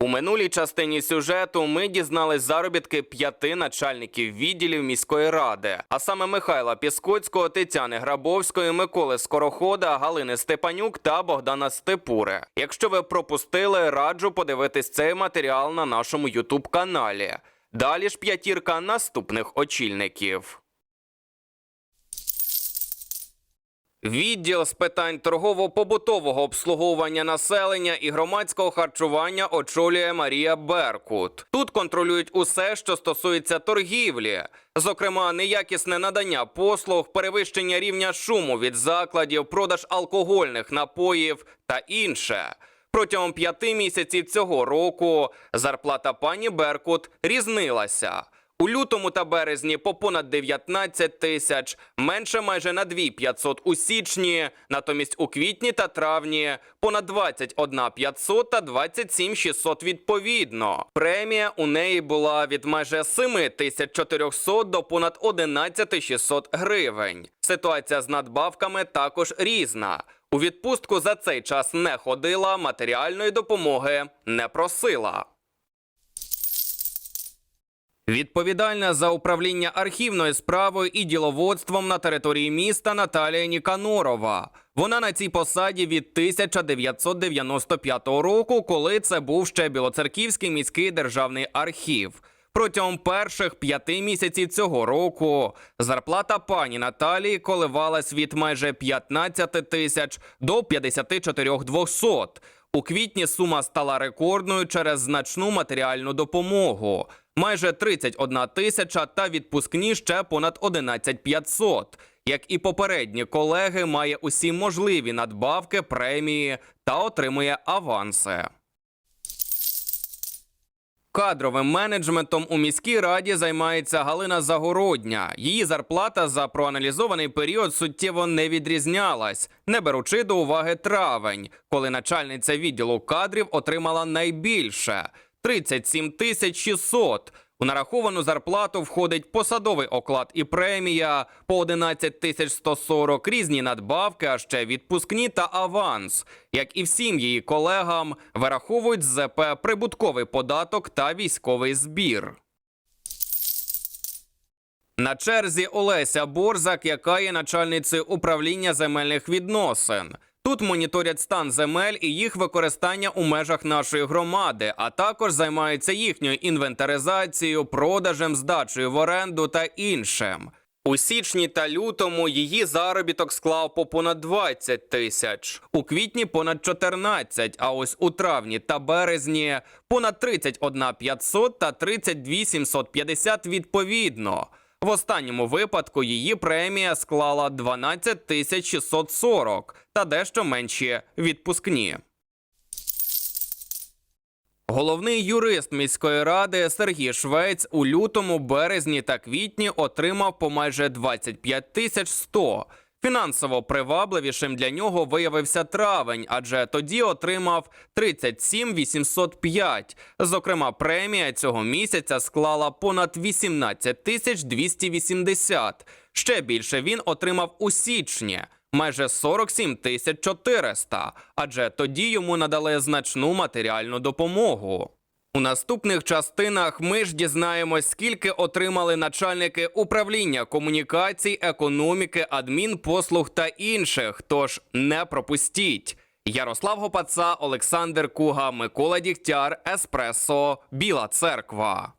У минулій частині сюжету ми дізнались заробітки п'яти начальників відділів міської ради, а саме Михайла Піскоцького, Тетяни Грабовської, Миколи Скорохода, Галини Степанюк та Богдана Степури. Якщо ви пропустили, раджу подивитись цей матеріал на нашому Ютуб каналі. Далі ж п'ятірка наступних очільників. Відділ з питань торгово-побутового обслуговування населення і громадського харчування очолює Марія Беркут. Тут контролюють усе, що стосується торгівлі, зокрема, неякісне надання послуг, перевищення рівня шуму від закладів, продаж алкогольних напоїв та інше. Протягом п'яти місяців цього року зарплата пані Беркут різнилася. У лютому та березні по понад 19 тисяч, менше майже на 2500 у січні, натомість у квітні та травні понад 21 500 та 27 600 відповідно. Премія у неї була від майже 7400 до понад 11 600 гривень. Ситуація з надбавками також різна. У відпустку за цей час не ходила, матеріальної допомоги не просила. Відповідальна за управління архівною справою і діловодством на території міста Наталія Ніканорова. Вона на цій посаді від 1995 року, коли це був ще Білоцерківський міський державний архів. Протягом перших п'яти місяців цього року зарплата пані Наталії коливалась від майже 15 тисяч до 54 200. У квітні сума стала рекордною через значну матеріальну допомогу. Майже 31 тисяча та відпускні ще понад 11 500. Як і попередні колеги, має усі можливі надбавки, премії та отримує аванси. Кадровим менеджментом у міській раді займається Галина Загородня. Її зарплата за проаналізований період суттєво не відрізнялась, не беручи до уваги травень, коли начальниця відділу кадрів отримала найбільше 37 тисяч 600. У нараховану зарплату входить посадовий оклад і премія по 11 тисяч 140, різні надбавки, а ще відпускні та аванс. Як і всім її колегам, вираховують з ЗП прибутковий податок та військовий збір. На черзі Олеся Борзак, яка є начальницею управління земельних відносин. Тут моніторять стан земель і їх використання у межах нашої громади, а також займаються їхньою інвентаризацією, продажем, здачею в оренду та іншим. У січні та лютому її заробіток склав по понад 20 тисяч, у квітні понад 14, а ось у травні та березні понад 31 500 та 32 750 відповідно. В останньому випадку її премія склала 12 тисяч 640 та дещо менші відпускні. Головний юрист міської ради Сергій Швець у лютому, березні та квітні отримав по майже 25 тисяч 100. Фінансово привабливішим для нього виявився травень, адже тоді отримав 37 805. Зокрема, премія цього місяця склала понад 18 тисяч 280. Ще більше він отримав у січні майже 47 тисяч 400, адже тоді йому надали значну матеріальну допомогу. У наступних частинах ми ж дізнаємось, скільки отримали начальники управління комунікацій, економіки, адмінпослуг та інших. Тож не пропустіть. Ярослав Гопаца, Олександр Куга, Микола Дігтяр, Еспресо, Біла Церква.